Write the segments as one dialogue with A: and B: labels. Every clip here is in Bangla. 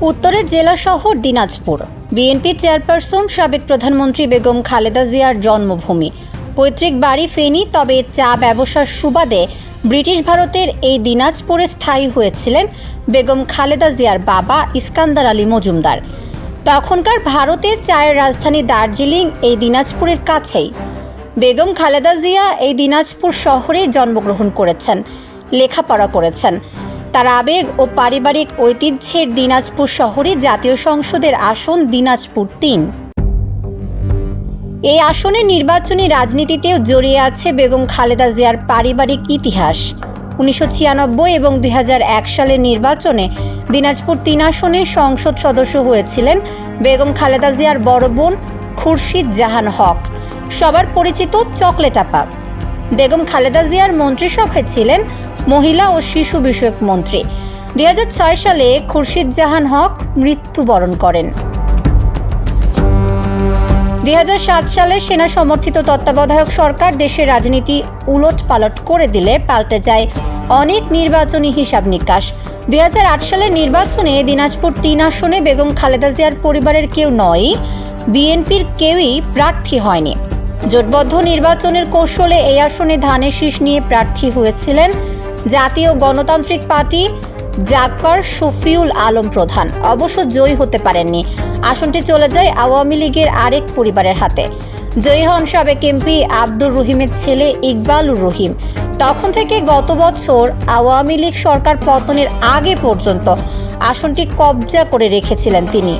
A: উত্তরের জেলা শহর দিনাজপুর। বিএনপি চেয়ারপারসন সাবেক প্রধানমন্ত্রী বেগম খালেদা জিয়ার জন্মভূমি। পৈতৃক বাড়ি ফেনী, তবে চা ব্যবসার সুবাদে ব্রিটিশ ভারতের এই দিনাজপুরে স্থায়ী হয়েছিলেন বেগম খালেদা জিয়ার বাবা ইস্কান্দার আলী মজুমদার। তখনকার ভারতে চায়ের রাজধানী দার্জিলিং এই দিনাজপুরের কাছেই। বেগম খালেদা জিয়া এই দিনাজপুর শহরে জন্মগ্রহণ করেছেন, লেখাপড়া করেছেন। তার আবেগ ও পারিবারিক ঐতিহ্যের দিনাজপুর শহরে জাতীয় সংসদের আসন দিনাজপুর তিন। এই আসনে নির্বাচনী রাজনীতিতেও জড়িয়ে আছে বেগম খালেদা জিয়ার পারিবারিক ইতিহাস। উনিশশো ছিয়ানব্বই এবং দুই হাজার এক সালের নির্বাচনে দিনাজপুর তিন আসনে সংসদ সদস্য হয়েছিলেন বেগম খালেদা জিয়ার বড় বোন খুরশিদ জাহান হক। সবার পরিচিত চকলেট আপা। বেগম খালেদা জিয়ার মন্ত্রিসভায় ছিলেন মহিলা ও শিশু বিষয়ক মন্ত্রী। দুই হাজার ছয় সালে খুরশিদ জাহান হক মৃত্যুবরণ করেন। দুই হাজার সাত সালে সেনা সমর্থিত তত্ত্বাবধায়ক সরকার দেশের রাজনীতি উলট পালট করে দিলে পাল্টে যায় অনেক নির্বাচনী হিসাব নিকাশ। দুই হাজার আট সালের নির্বাচনে দিনাজপুর তিন আসনে বেগম খালেদা জিয়ার পরিবারের কেউ নয়, বিএনপির কেউই প্রার্থী হয়নি। জোটবদ্ধ নির্বাচনের কৌশলে এই আসনে ধানের শীষ নিয়ে প্রার্থী হয়েছিলেন জাতীয় গণতান্ত্রিক পার্টি জাকপার শফিউল আলম প্রধান। অবশ্য জয়ী হতে পারেননি। আসনটি চলে যায় আওয়ামী লীগের আরেক পরিবারের হাতে। জয়ী হন সাবেক এমপি আব্দুর রহিমের ছেলে ইকবাল রহিম। তখন থেকে গত বছর আওয়ামী লীগ সরকার পতনের আগে পর্যন্ত আসনটি কবজা করে রেখেছিলেন তিনি।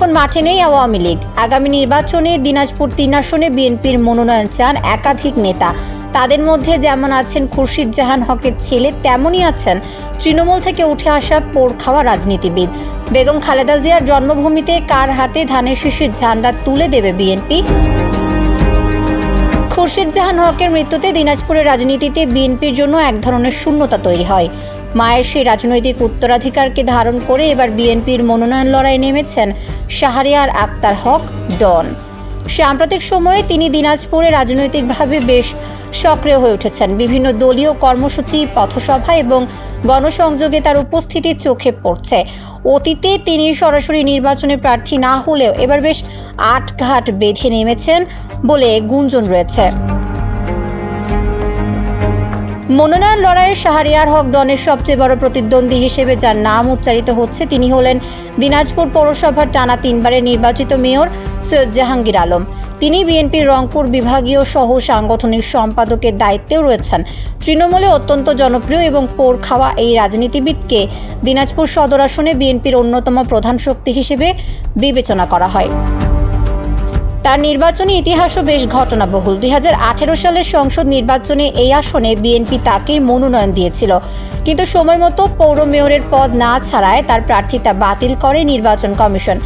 A: এখন মাঠে নেই আওয়ামী লীগ। আগামী নির্বাচনে দিনাজপুর তিন আসনে বিএনপির মনোনয়ন চান একাধিক নেতা। তাদের মধ্যে যেমন আছেন খুরশিদ জাহান হকের ছেলে, তেমনই আছেন তৃণমূল থেকে উঠে আসা পোড় খাওয়া রাজনীতিবিদ। বেগম খালেদা জিয়ার জন্মভূমিতে কার হাতে ধানের শীষের ঝান্ডা তুলে দেবে বিএনপি? খুরশিদ জাহান হকের মৃত্যুতে দিনাজপুরের রাজনীতিতে বিএনপির জন্য এক ধরনের শূন্যতা তৈরি হয়। মায়ের সেই রাজনৈতিক উত্তরাধিকারকে ধারণ করে এবার বিএনপির মনোনয়ন লড়াই নেমেছেন শাহরিয়ার আক্তার হক, ডন। সাম্প্রতিক সময়ে তিনি দিনাজপুরে রাজনৈতিকভাবে বেশ সক্রিয় হয়ে উঠেছেন। বিভিন্ন দলীয় কর্মসূচি, পথসভা এবং গণসংযোগে তার উপস্থিতি চোখে পড়ছে। অতীতে তিনি সরাসরি নির্বাচনে প্রার্থী না হলেও এবার বেশ আটঘাট বেঁধে নেমেছেন বলে গুঞ্জন রয়েছে। মনোনয়ন লড়াইয়ে শাহরিয়ার হক ডনের সবচেয়ে বড় প্রতিদ্বন্দ্বী হিসেবে যার নাম উচ্চারিত হচ্ছে, তিনি হলেন দিনাজপুর পৌরসভার টানা তিনবারের নির্বাচিত মেয়র সৈয়দ জাহাঙ্গীর আলম। তিনি বিএনপির রংপুর বিভাগীয় সহ সাংগঠনিক সম্পাদকের দায়িত্বেও রয়েছেন। তৃণমূলে অত্যন্ত জনপ্রিয় এবং পোর খাওয়া এই রাজনীতিবিদকে দিনাজপুর সদর আসনে বিএনপির অন্যতম প্রধান শক্তি হিসেবে বিবেচনা করা হয়। তার নির্বাচনী ইতিহাসও বেশ ঘটনাবহুল। দুই হাজার আঠেরো সালের সংসদ নির্বাচনে এই আসনে বিএনপি তাকেই মনোনয়ন দিয়েছিল। কিন্তু সময় মতো পৌর মেয়রের পদ না ছাড়ায় তার প্রার্থিতা বাতিল করে নির্বাচন কমিশন।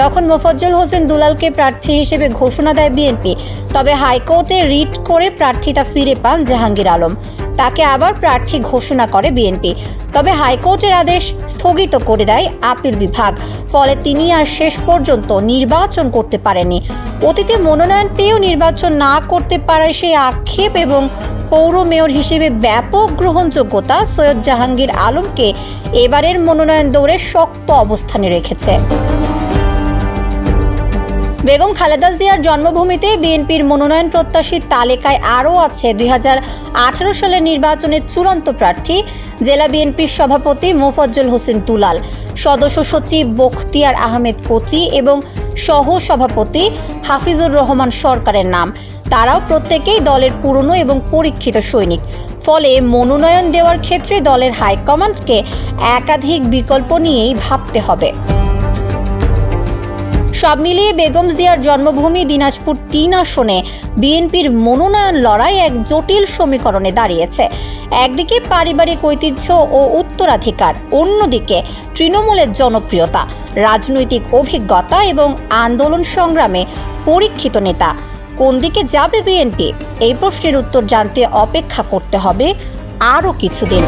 A: তখন মোফাজ্জল হোসেন দুলালকে প্রার্থী হিসেবে ঘোষণা দেয় বিএনপি। তবে হাইকোর্টে রিট করে প্রার্থিতা ফিরে পান জাহাঙ্গীর আলম। তাকে আবার প্রার্থী ঘোষণা করে বিএনপি। তবে হাইকোর্টের আদেশ স্থগিত করে দেয় আপিল বিভাগ। ফলে তিনি আর শেষ পর্যন্ত নির্বাচন করতে পারেননি। অতীতে মনোনয়ন পেয়েও নির্বাচন না করতে পারায় সেই আক্ষেপ এবং পৌর মেয়র হিসেবে ব্যাপক গ্রহণযোগ্যতা সৈয়দ জাহাঙ্গীর আলমকে এবারের মনোনয়ন দৌড়ে শক্ত অবস্থানে রেখেছে। বেগম খালেদা জিয়ার জন্মভূমিতে বিএনপির মনোনয়ন প্রত্যাশীর তালিকায় আরও আছে দুই হাজার আঠারো সালের নির্বাচনের চূড়ান্ত প্রার্থী, জেলা বিএনপির সভাপতি মোফাজ্জল হোসেন তুলাল সদস্য সচিব বখতিয়ার আহমেদ কোচি এবং সহ সভাপতি হাফিজুর রহমান সরকারের নাম। তারাও প্রত্যেকেই দলের পুরনো এবং পরীক্ষিত সৈনিক। ফলে মনোনয়ন দেওয়ার ক্ষেত্রে দলের হাইকমান্ডকে একাধিক বিকল্প নিয়েই ভাবতে হবে। সব মিলিয়ে বেগম জিয়ার জন্মভূমি দিনাজপুর তিন আসনে বিএনপির মনোনয়ন লড়াই এক জটিল সমীকরণে দাঁড়িয়েছে। একদিকে পারিবারিক ঐতিহ্য ও উত্তরাধিকার, অন্যদিকে তৃণমূলের জনপ্রিয়তা, রাজনৈতিক অভিজ্ঞতা এবং আন্দোলন সংগ্রামে পরীক্ষিত নেতা। কোন দিকে যাবে বিএনপি? এই প্রশ্নের উত্তর জানতে অপেক্ষা করতে হবে আরও কিছুদিন।